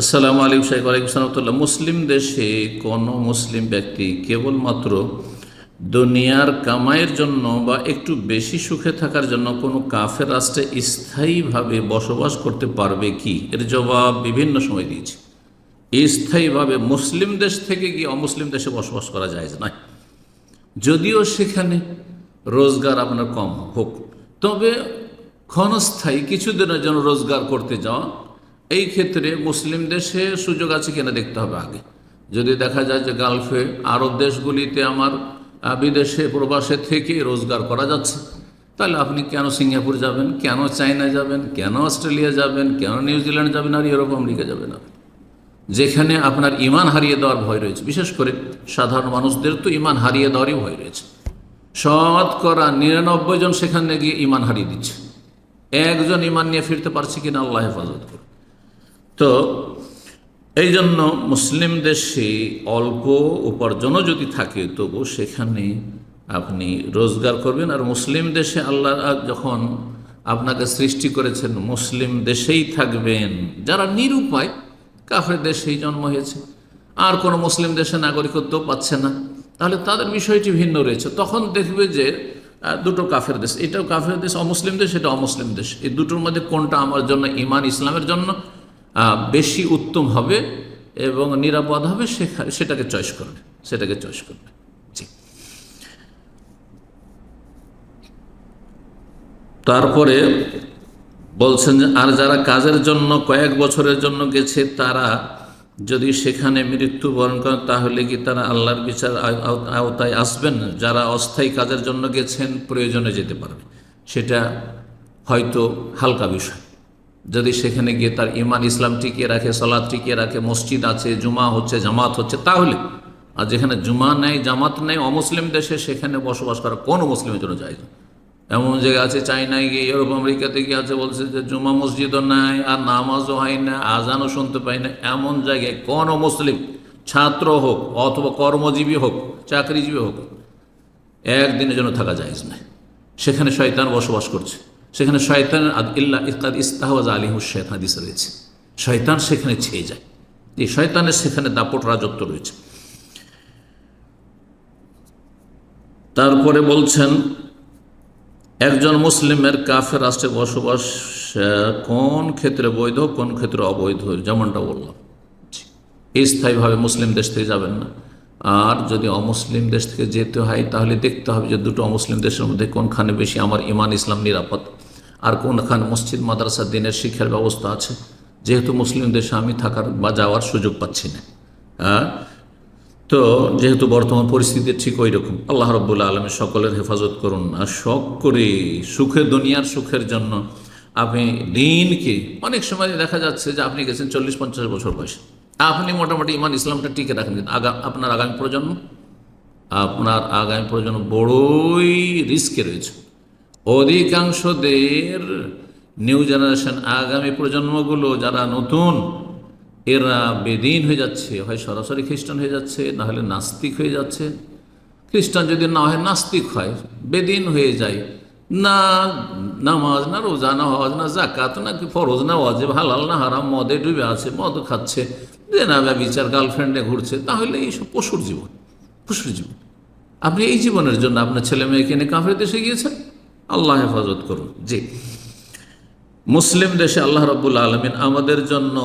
আসসালামু আলাইকুম সাহেব আলাইকুম সালামতুল্লাহ মুসলিম দেশে কোনো মুসলিম ব্যক্তি কেবলমাত্র দুনিয়ার কামাইয়ের জন্য বা একটু বেশি সুখে থাকার জন্য কোনো কাফের রাষ্ট্রে স্থায়ীভাবে বসবাস করতে পারবে কি? এর জবাব বিভিন্ন সময় দিয়েছে। স্থায়ীভাবে মুসলিম দেশ থেকে গিয়ে অমুসলিম দেশে বসবাস করা যায় না যদিও সেখানে রোজগার আপনার কম হোক, তবে ক্ষণস্থায়ী কিছুদিনের জন্য রোজগার করতে যাওয়া এই ক্ষেত্রে মুসলিম দেশে সুযোগ আছে কিনা দেখতে হবে আগে। যদি দেখা যায় যে গালফে আরব দেশগুলিতে আমার বিদেশে প্রবাসে থেকে রোজগার করা যাচ্ছে, তাহলে আপনি কেন সিঙ্গাপুর যাবেন, কেন চায়না যাবেন, কেন অস্ট্রেলিয়া যাবেন, কেন নিউজিল্যান্ড যাবেন, আর ইউরোপ, আমেরিকা যাবেন না যেখানে আপনার ইমান হারিয়ে দেওয়ার ভয় রয়েছে। বিশেষ করে সাধারণ মানুষদের তো ইমান হারিয়ে দেওয়ারই ভয় রয়েছে। শতকরা নিরানব্বই জন সেখানে গিয়ে ইমান হারিয়ে দিচ্ছে। একজন ইমান নিয়ে ফিরতে পারছে কিনা, আল্লাহ হেফাজত করে তো এই জন্য মুসলিম দেশে অল্প উপার্জনও যদি থাকে, তবু সেখানে আপনি রোজগার করবেন। আর মুসলিম দেশে আল্লাহ যখন আপনাকে সৃষ্টি করেছেন, মুসলিম দেশেই থাকবেন। যারা নিরুপায়, কাফের দেশেই জন্ম হয়েছে। আর কোনো মুসলিম দেশে নাগরিকত্ব পাচ্ছে না। তাহলে তাদের বিষয়টি ভিন্ন রয়েছে। তখন দেখবে যে দুটো কাফের দেশ। এটাও কাফের দেশ, অমুসলিম দেশ এটা অমুসলিম দেশ। এই দুটোর মধ্যে কোনটা আমার জন্য ইমান ইসলামের জন্য? বেশি উত্তম হবে এবং নিরাপদ হবে সেটাকে চয়েস করবে, সেটাকে চয়েস করবে। জি। তারপরে বলছেন যে, আর যারা কাজের জন্য কয়েক বছরের জন্য গেছে, তারা যদি সেখানে মৃত্যুবরণ করেন তাহলে কি তারা আল্লাহর বিচার আও- আও- আওতায় আসবেন? যারা অস্থায়ী কাজের জন্য গেছেন, প্রয়োজনে যেতে পারবে। সেটা হয়তো হালকা বিষয়। যদি সেখানে গিয়ে তার ইমান ইসলাম টিকিয়ে রাখে সলাদ টিকিয়ে রাখে, মসজিদ আছে, জুমা হচ্ছে, জামাত হচ্ছে, তাহলে? আর যেখানে জুমা নেই, জামাত নেই, অমুসলিম দেশে সেখানে বসবাস করা কোনো মুসলিমের জন্য যায় না। এমন জায়গা আছে চাইনায় গিয়ে, ইউরোপ, আমেরিকাতে গিয়ে আছে, বলছে যে জুমা মসজিদও নাই, আর নামাজও হয় না, আজানও শুনতে পাই না। এমন জায়গায় কোন মুসলিম, ছাত্র হোক, অথবা কর্মজীবী হোক, চাকরিজীবী হোক, একদিনের জন্য থাকা যায় না সেখানে শয়তান বসবাস করছে। সেখানে শয়তান ইল্লা ইস্তাদ ইস্তাহওয়াজ আলিহুস শেখ, হাদিস রয়েছে। শয়তান সেখানে ছেয়ে যায়। এই শয়তানের সেখানে দাপট, রাজত্ব রয়েছে। তারপরে বলছেন, একজন মুসলিমের কাফের রাষ্ট্রে বসবাস কোন ক্ষেত্রে বৈধ, কোন ক্ষেত্রে অবৈধ, যেমনটা বললাম। স্থায়ীভাবে মুসলিম দেশ থেকে যাবেন না। আর যদি অমুসলিম দেশ থেকে যেতে হয়, তাহলে দেখতে হবে যে দুটো অমুসলিম দেশের মধ্যে কোনখানে বেশি আমার ইমান, ইসলাম নিরাপদ। আর কোনখানে মসজিদ, মাদ্রাসা, দিনের শিক্ষার ব্যবস্থা আছে? যেহেতু মুসলিম দেশে আমি থাকার বা যাওয়ার সুযোগ পাচ্ছি না। হ্যাঁ? তো যেহেতু বর্তমান পরিস্থিতি ঠিক ওই রকম আল্লাহ রব্বুল্লা আলমী সকলের হেফাজত করুন আর শখ করে সুখে দুনিয়ার সুখের জন্য আপনি দিনকে, অনেক সময় দেখা যাচ্ছে যে আপনি গেছেন চল্লিশ পঞ্চাশ বছর বয়সে। আপনি মোটামুটি ইমান ইসলামটা টিকে রাখেন। কিন্তু আপনার আগামী প্রজন্ম? আপনার আগামী প্রজন্ম বড়ই রিস্কে রয়েছে। অধিকাংশদের নিউ জেনারেশন আগামী প্রজন্মগুলো যারা নতুন, এরা বেদিন হয়ে যাচ্ছে, হয় সরাসরি খ্রিস্টান হয়ে যাচ্ছে, না হলে নাস্তিক হয়ে যাচ্ছে। খ্রিস্টান যদি না হয় নাস্তিক হয়, বেদিন হয়ে যায়। না নামাজ, না রোজা, না হজ, না জাকাত না কি ফরজ, না ওয়াজেব, হালাল, না হারাম, মদে ডুবে আছে, মদ খাচ্ছে, যে না বিচার গার্লফ্রেন্ডে ঘুরছে, তাহলে এইসব পশুর জীবন পশুর জীবন। আপনি এই জীবনের জন্য আপনার ছেলে মেয়েকে নিয়ে কাফের দেশে গিয়েছেন? আল্লাহ হেফাজত করুন। জি। মুসলিম দেশে আল্লাহ রব্বুল আলমিন আমাদের জন্য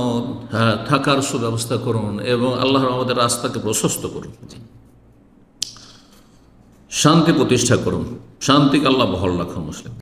হ্যাঁ, থাকার সুব্যবস্থা করুন এবং আল্লাহ আমাদের রাস্তাকে প্রশস্ত করুন। শান্তি প্রতিষ্ঠা করুন। শান্তিকে আল্লাহ বহল রাখুন মুসলিম।